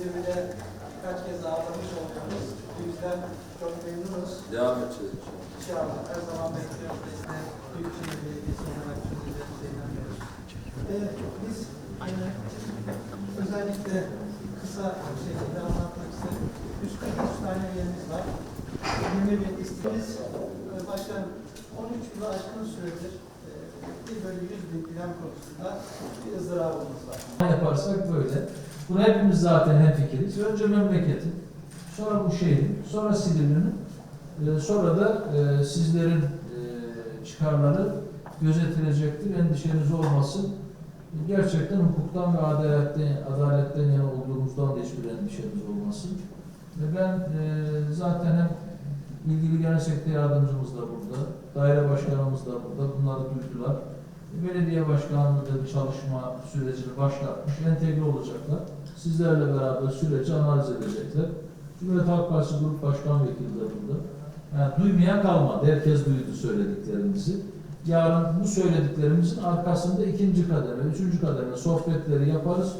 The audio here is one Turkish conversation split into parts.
Bile birkaç kez ağırlamış oluyoruz. Bu yüzden çok memnunuz. Devam edeceğiz inşallah. İnşallah her zaman bekliyoruz. Biz de Büyükşehir Belediyesi olarak çözeceğimize inanıyoruz. Ee, biz aynı özellikle kısa bir şekilde anlatmak istedim. 143 tane yerimiz var. 20 bin isteğimiz. Ee, Başkan 13 yılı aşkın süredir e, 1 bölü 100 bin plan konusunda bir ızdırabımız var. yaparsak böyle. Buna hepimiz zaten hemfikiriz. Önce memleketin, sonra bu şehrin, sonra Silivri'nin, e, sonra da e, sizlerin e, çıkarları gözetilecektir. Endişeniz olmasın. Gerçekten hukuktan ve adaletten, adaletten yana olduğumuzdan da hiçbir endişeniz olmasın. Ben zaten hem ilgili genel sekreter yardımcımız da burada, daire başkanımız da burada, bunları duydular. Belediye başkanlığı da bir çalışma sürecini başlatmış, entegre olacaklar. Sizlerle beraber süreci analiz edecekler. Cumhuriyet Halk Partisi Grup Başkan Vekili de burada. Yani duymayan kalmadı. Herkes duydu söylediklerimizi. Yarın bu söylediklerimizin arkasında ikinci kademe, üçüncü kademe sohbetleri yaparız.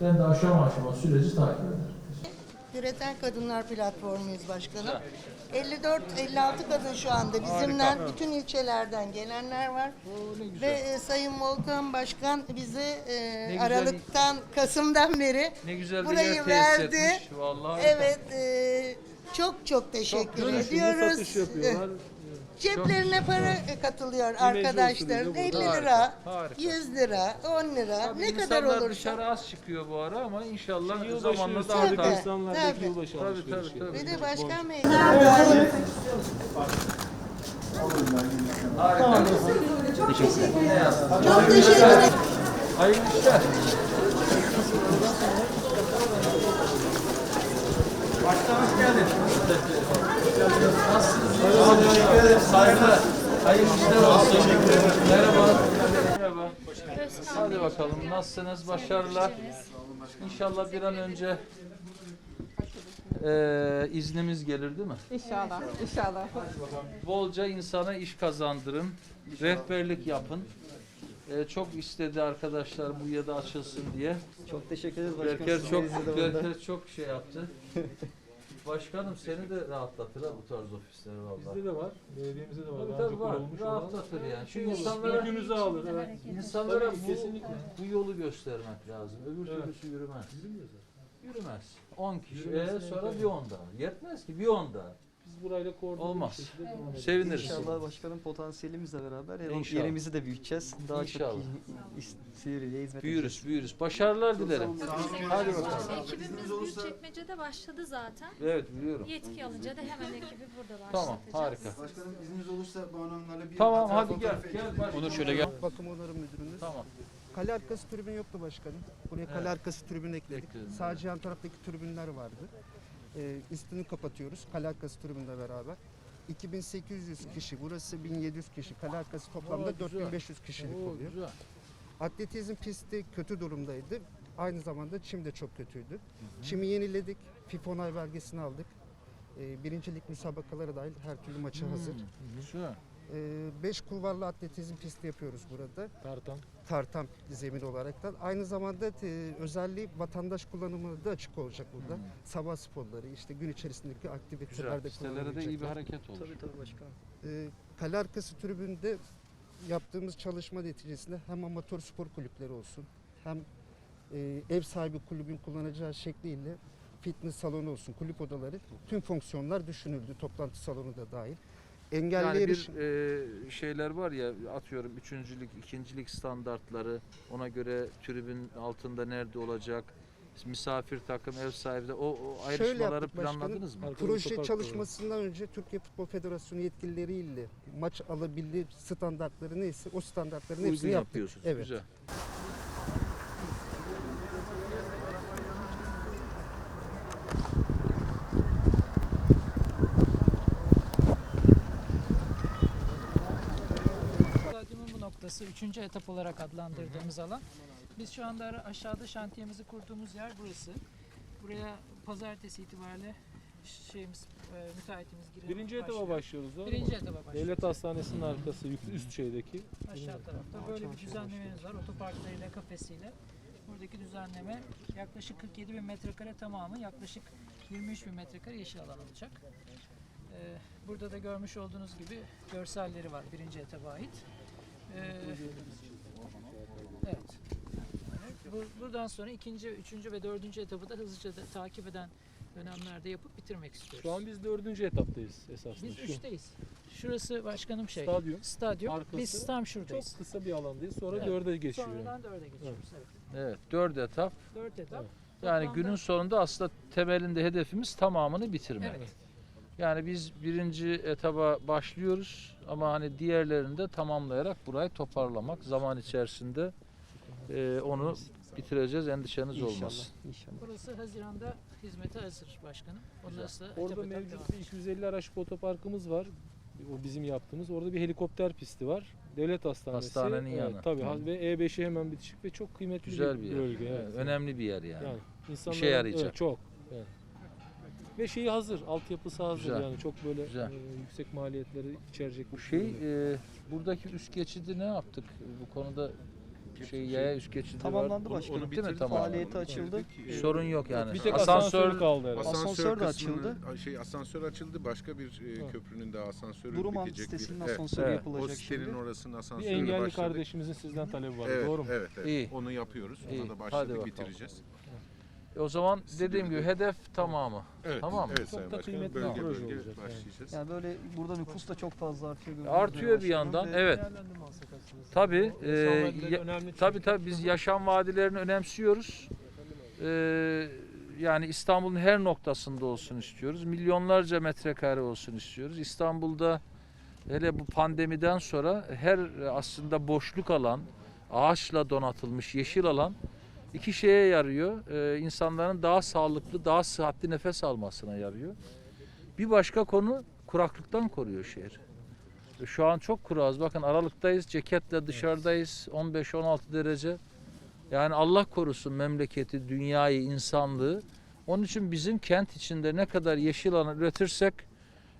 Ben de aşama aşama süreci takip ederim. Üreten Kadınlar Platformuyuz başkanım. 54-56 kadın şu anda bizimle bütün ilçelerden gelenler var. Ve e, Sayın Volkan Başkan bize e, güzel. Aralık'tan, Kasım'dan beri Ne güzel bir burayı yer tesis verdi. etmiş. Vallahi Evet, e, çok çok teşekkür ediyoruz. Ceplerine para katılıyor arkadaşların. 50 lira, Harika. 100 lira, 10 lira Tabii ne kadar insanlar olursa. dışarı az çıkıyor bu ara ama inşallah Yılbaşı zamanla üstelik daha Tabii. da insanlardaki Tabii. yılbaşı Tabii alışverişi. tabii tabii. Ve de Başkan Bey. Çok teşekkür ederim. Hayırlı işler. Başkan hoş geldin. Nasılsınız? Teşekkür ederim. Saygılar. Hayırlı işler olsun. Merhaba. Merhaba. Hadi bakalım. Nasılsınız? Başarılar. İnşallah bir an önce eee iznimiz gelir değil mi? İnşallah, inşallah. Bolca insana iş kazandırın, rehberlik yapın. Ee, çok istedi arkadaşlar bu ya da açılsın diye. Çok teşekkür ederiz başkanım. Berker çok. Berker çok şey yaptı. Başkanım seni de rahatlatır ha bu tarz ofisler vallahi. Bizde de var. Belediyemizde de var. Tabii Daha tabii var. kurulmuş olan. Rahatlatır yani. Çünkü Yolu- insanlara Yükümüzü alır. Evet. insanlara Tabii, bu, kesinlikle. bu yolu göstermek lazım. Öbür Evet. türlüsü yürümez. Yürümez. 10 kişi. Ee, sonra bir 10 daha. Yetmez ki bir 10 daha. Biz burayla koordine Olmaz. bir şekilde devam. Seviniriz. İnşallah başkanım potansiyelimizle beraber yer- İnşallah. yerimizi de büyüteceğiz. Daha İnşallah. çok iyi- Silivri'ye hizmet edeceğiz. Büyürüz, büyürüz. Başarılar dilerim. Hadi bakalım. Ekibimiz Büyükçekmece'de başladı zaten. Evet biliyorum. Yetki alınca da hemen ekibi burada başlatacağız. Tamam, harika. Başkanım izniniz olursa bu hanımlarla bir Tamam hadi gel. Gel başkanım. Onur şöyle gel. Bakım onarım müdürünüz. Tamam. Kale arkası tribün yoktu başkanım. Buraya Evet. kale arkası tribün ekledik. Ekledin, Sadece yan taraftaki tribünler vardı. Ee, üstünü kapatıyoruz kale arkası tribünle beraber. 2800 kişi, burası 1700 kişi. Kale arkası toplamda Oo, güzel. 4500 kişilik Oo, oluyor. güzel. Atletizm pisti kötü durumdaydı. Aynı zamanda çim de çok kötüydü. Çimi yeniledik. FIFA onay belgesini aldık. Ee, birincilik müsabakaları dahil her türlü maça hazır. Hmm, Güzel. 5 kulvarlı atletizm pisti yapıyoruz burada. Tartan. tartan zemin olaraktan. Aynı zamanda e, özelliği vatandaş kullanımına da açık olacak burada. Sabah sporları, işte gün içerisindeki aktivitelerde. Sitelere de iyi bir hareket olur. Tabii tabii başkanım. E, kale arkası tribünde yaptığımız çalışma neticesinde hem amatör spor kulüpleri olsun hem e, ev sahibi kulübün kullanacağı şekliyle fitness salonu olsun, kulüp odaları tüm fonksiyonlar düşünüldü. Toplantı salonu da dahil. Engelli Yani bir e, şeyler var ya atıyorum üçüncülük, ikincilik standartları ona göre tribün altında nerede olacak, misafir takım, ev sahibi de o, o ayrışmaları planladınız mı? Proje çalışmasından önce Türkiye Futbol Federasyonu yetkilileriyle maç alabildiği standartları neyse o standartların Uygun hepsini yaptık. Evet. Güzel. Üçüncü etap olarak adlandırdığımız alan. Biz şu anda aşağıda şantiyemizi kurduğumuz yer burası. Buraya pazartesi itibariyle şeyimiz, e, müteahhitimiz girip Birinci etaba başlıyor. başlıyoruz doğru Birinci etaba başlıyoruz. Devlet Hastanesi'nin arkası yük- üst şeydeki. Aşağı tarafta böyle bir düzenlememiz var. Otoparklarıyla, kafesiyle. Buradaki düzenleme yaklaşık 47 bin metrekare tamamı yaklaşık 23 bin metrekare yeşil alan olacak. Ee, burada da görmüş olduğunuz gibi görselleri var birinci etaba ait. Ee, evet. Bu, buradan sonra ikinci, üçüncü ve dördüncü etabı da hızlıca da takip eden dönemlerde yapıp bitirmek istiyoruz. Şu an biz dördüncü etaptayız esasında. Biz Şu üçteyiz. Şurası başkanım şey. Stadyum. Stadyum. Arkası Biz tam şuradayız. Çok kısa bir alandayız. Sonra Evet. dörde geçiyor. Sonradan dörde geçiyoruz. Evet. Evet, dört etap. Dört etap. Evet. Yani Toplamda- günün sonunda aslında temelinde hedefimiz tamamını bitirmek. Evet. Yani biz birinci etaba başlıyoruz ama hani diğerlerini de tamamlayarak burayı toparlamak zaman içerisinde e, onu bitireceğiz endişeniz İnşallah. olmasın. İnşallah. Burası Haziran'da hizmete hazır başkanım. Sonra Orada mevcut bir edecek. 250 araç otoparkımız var. O bizim yaptığımız. Orada bir helikopter pisti var. Devlet hastanesi. Hastanenin yanı. Tabii. Hı. Ve E5'e hemen bitişik ve çok kıymetli Güzel bir, bir yer. bölge. Evet, Evet. önemli bir yer yani. Yani insanların- İşe yarayacak. Evet, çok. Evet. Ve şeyi hazır, altyapısı hazır Güzel. yani çok böyle Güzel. e, yüksek maliyetleri içerecek Bu bir şey e, buradaki üst geçidi ne yaptık? Bu konuda şey yaya üst geçidi Tamamlandı var. başkanım. Değil mi? bitirdik. Tamam. Faaliyeti açıldı. Sorun yok yani. bir tek asansör asansör kaldı herhalde. Asansör de kısmını- açıldı. Şey asansör açıldı. Başka bir e, köprünün de asansörü Duruman bitecek sitesinin bir. Evet. asansörü Evet. yapılacak O sitenin şimdi. orasının Bir engelli başladık. kardeşimizin sizden talebi var. Evet, Doğru mu? evet, evet. İyi. Onu yapıyoruz. İyi. Ona da Hadi başladık, bakalım. bitireceğiz. E, o zaman dediğim gibi hedef tamamı. Evet, Tamam. evet Çok Sayın da Başkanım. kıymetli bir Bölge proje bölge olacak, evet. başlayacağız. Yani böyle burada nüfus da çok fazla artıyor. Artıyor bir yandan. Evet. Tabii. E, ya- tabii tabii biz yaşam vadilerini önemsiyoruz. E, yani İstanbul'un her noktasında olsun istiyoruz. Milyonlarca metrekare olsun istiyoruz. İstanbul'da hele bu pandemiden sonra her e, aslında boşluk alan, ağaçla donatılmış yeşil alan iki şeye yarıyor. E, insanların daha sağlıklı, daha sıhhatli nefes almasına yarıyor. Bir başka konu kuraklıktan koruyor şehir. E, Şu an çok kuraz. Bakın Aralık'tayız. Ceketle dışarıdayız. 15-16 derece. Yani Allah korusun memleketi, dünyayı, insanlığı. Onun için bizim kent içinde ne kadar yeşil alan üretirsek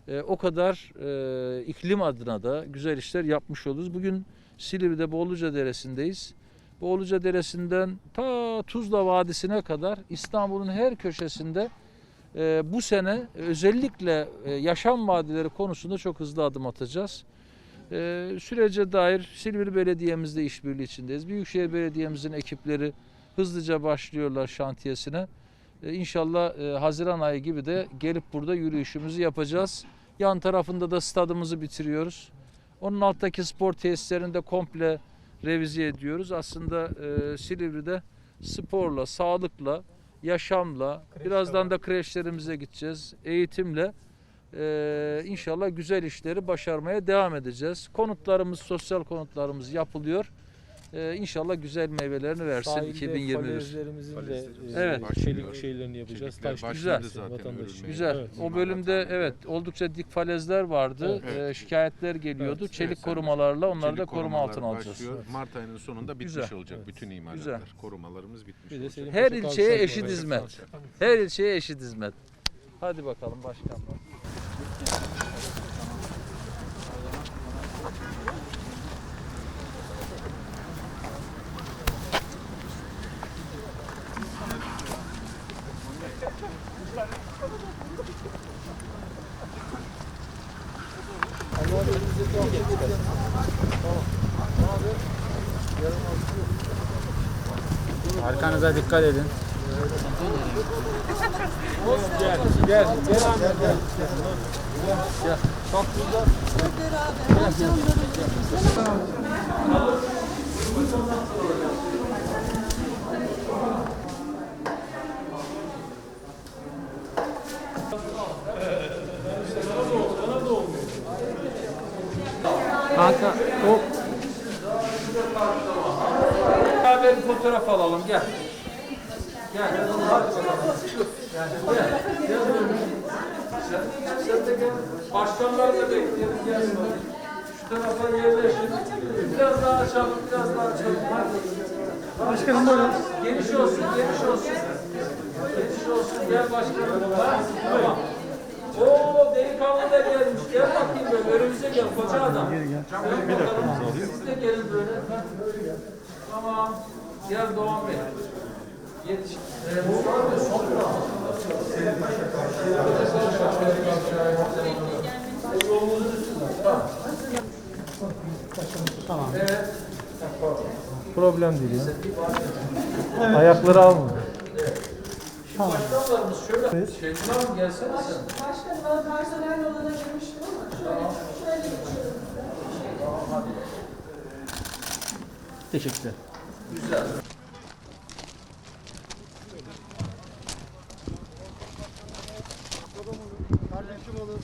e, o kadar e, iklim adına da güzel işler yapmış oluruz. Bugün Silivri'de Boğuluca Deresi'ndeyiz. Boğuluca Deresi'nden ta Tuzla Vadisi'ne kadar İstanbul'un her köşesinde e, bu sene özellikle e, yaşam vadileri konusunda çok hızlı adım atacağız. E, sürece dair Silivri Belediye'mizle işbirliği içindeyiz. Büyükşehir Belediye'mizin ekipleri hızlıca başlıyorlar şantiyesine. E, İnşallah e, Haziran ayı gibi de gelip burada yürüyüşümüzü yapacağız. Yan tarafında da stadımızı bitiriyoruz. Onun alttaki spor tesislerini de komple revize ediyoruz. Aslında e, Silivri'de sporla, sağlıkla, yaşamla, birazdan da kreşlerimize gideceğiz, eğitimle e, inşallah güzel işleri başarmaya devam edeceğiz. Konutlarımız, sosyal konutlarımız yapılıyor. E, inşallah güzel meyvelerini versin Sahilde 2021. falezlerimizin de e, Evet. çelik başlıyor. şeylerini yapacağız. Çelikler Taş başladı güzel. zaten vatandaş için. örülmeye. Güzel. Evet. O bölümde evet oldukça dik falezler vardı. Evet. E, şikayetler geliyordu. Evet. Çelik Evet, korumalarla onları Çelik da koruma korumalar altına alacağız. başlıyor. Mart ayının sonunda bitmiş Güzel. olacak Evet. bütün imalatlar. Güzel. Korumalarımız bitmiş Bir de olacak. Her ilçeye eşit var. hizmet. Her ilçeye eşit hizmet. Hadi bakalım başkanlar. Arkanıza dikkat edin. Gel, gel, gel Ahmet gel. Kanka o Beraber fotoğraf alalım gel. Gel. Hadi bakalım. Gel. Gel. Gel. Sen, de gel. Başkanlar da bekleyelim gelsin. Şu tarafa yerleşin. Biraz daha açalım, biraz daha açalım. Hadi. Başkanım buyurun. Geniş olsun, geniş olsun. Geniş olsun. Gel başkanım. Tamam. Oo da gelmiş. Gel bakayım böyle. Önümüze gel koca adam. Gel, bakalım. Siz de gelin böyle. Tamam. Gel Doğan Bey. Problem değil ya. Ayakları alma. Başkanlarımız şöyle. Şevki Hanım gelsene sen. Ben personel odana girmiştim ama şöyle, şöyle geçiyorum. Teşekkürler. Güzel. Kardeşim olur.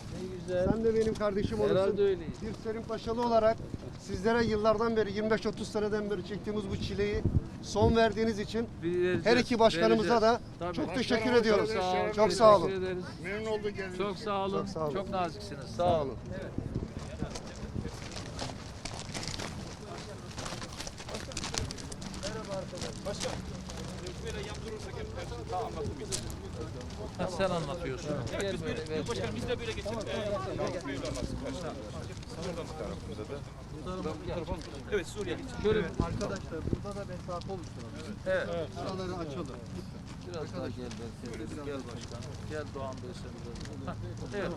Sen de benim kardeşim olursun. Herhalde öyleyiz. Bir Selim Paşalı olarak sizlere yıllardan beri 25-30 seneden beri çektiğimiz bu çileyi son verdiğiniz için Vereceğiz, her iki başkanımıza da vereceğiz. Tabii. çok teşekkür ediyoruz. Çok sağ olun. Çok sağ olun. Teşekkür ederiz. Memnun olduk geldiğiniz Çok sağ olun. Çok sağ olun. Çok naziksiniz. Sağ olun. Ha, sen anlatıyorsun. Gel böyle. Gel. Başkanım biz de böyle geçelim. Evet Suriye. Şöyle Arkadaşlar burada da mesafe oluşturalım. Evet. Şuraları açalım. Biraz daha gel belki. Gel başkanım. Gel Doğan Bey sen biraz. Evet.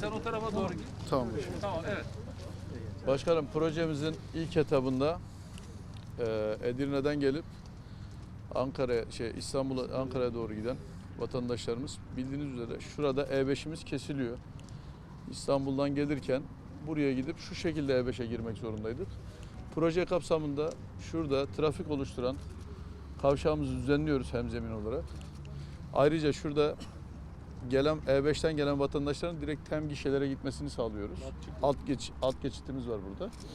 Sen o tarafa doğru git. Tamam. Tamam evet. Başkanım projemizin ilk etabında e, Edirne'den gelip Ankara şey İstanbul'a Ankara'ya doğru giden vatandaşlarımız bildiğiniz üzere şurada E5'imiz kesiliyor. İstanbul'dan gelirken buraya gidip şu şekilde E5'e girmek zorundaydık. Proje kapsamında şurada trafik oluşturan kavşağımızı düzenliyoruz hemzemin olarak. Ayrıca şurada gelen E5'ten gelen vatandaşların direkt tem gişelere gitmesini sağlıyoruz. Alt geç alt geçitimiz var burada.